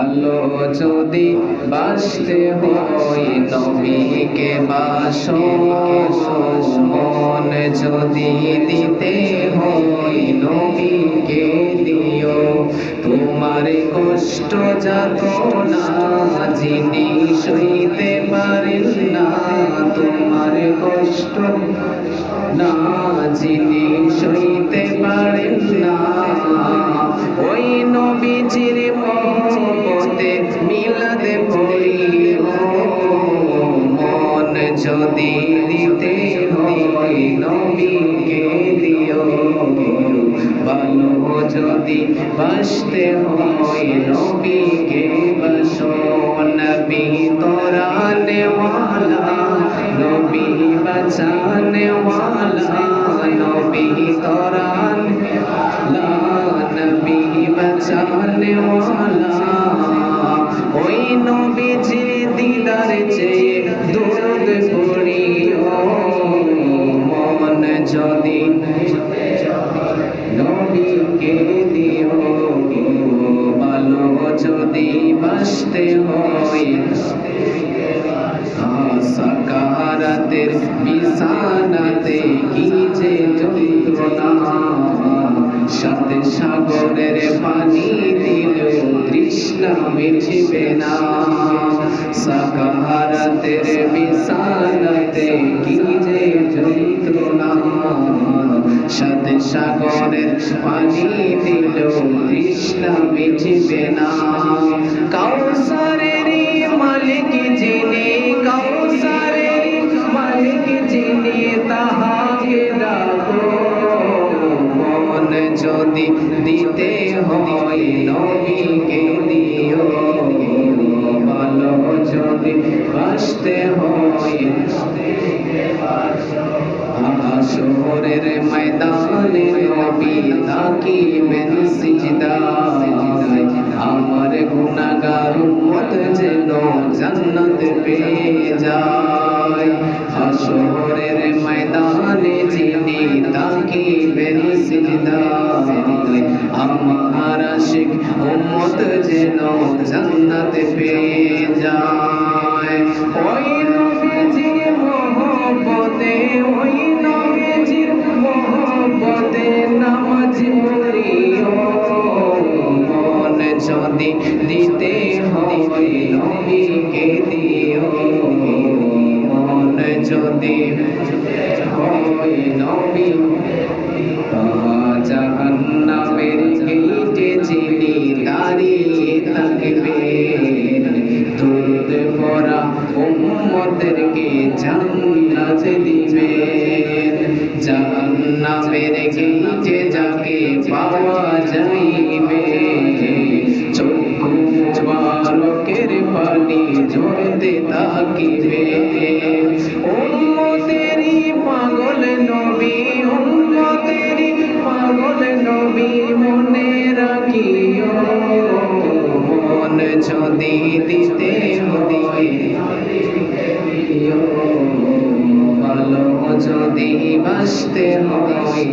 ভালো যদি বাসতে হয় নবীকে বাসো মন যদি দিতে হয় নবীকে দিও। তোমার কষ্ট যাত না, যিনি সইতে পারেন না, তোমার কষ্ট না, যিনি সইতে পারেন না। ওই নবীজির যদি দিতে হয় নবীকে দিও ভালো যদি বাসতে হয় নবীকে বসো নবী তোরানে ওয়ালা নবী বাঁচানে ওয়ালা, নবী তোরান লা নবী বাঁচানে ওয়ালা। ওই নবীজি দিদার চেয়ে দুরুদ পড়িও মন যদি নবীকে দিও হয় সাকারাতের বিছানাতে কি যে যন্ত্রণা সাথে সাগরের পানি তৃষ্ণা মিটবে না সাকারাতের বিছানাতে কি যে যন্ত্রণা সাথে সাগরের পানি দিল তৃষ্ণা মিটবে না হয় নবীকে দিও ভালো যদি বাসতে হয়, হাসরের ময়দানে নবী আমার ময়দানে যিনি তাকিবেন সিজদায় আমার আশিক উম্মত যেন জান্নাত পেয়ে যায়। ওই নবীজির মহব্বতে, ওই নবীজির মহব্বতে নামাজ পড়িও। যদি দিতে হয় নবীকে দিও। মন যদি দাঁড়িয়ে থাকবে দুরুদ পড়া উম্মতদেরকে জান্নাত দিবে? জাহান্নামের গেইটে যাকে পাওয়া যাইবে? চক্ষু বালকের পানি ঝরতে থাকিবে উম্মতেরই পাগল নবী, উম্মতেরই পাগল নবী মনে মন যদি দিতে ভালো যদি বাসতে হয়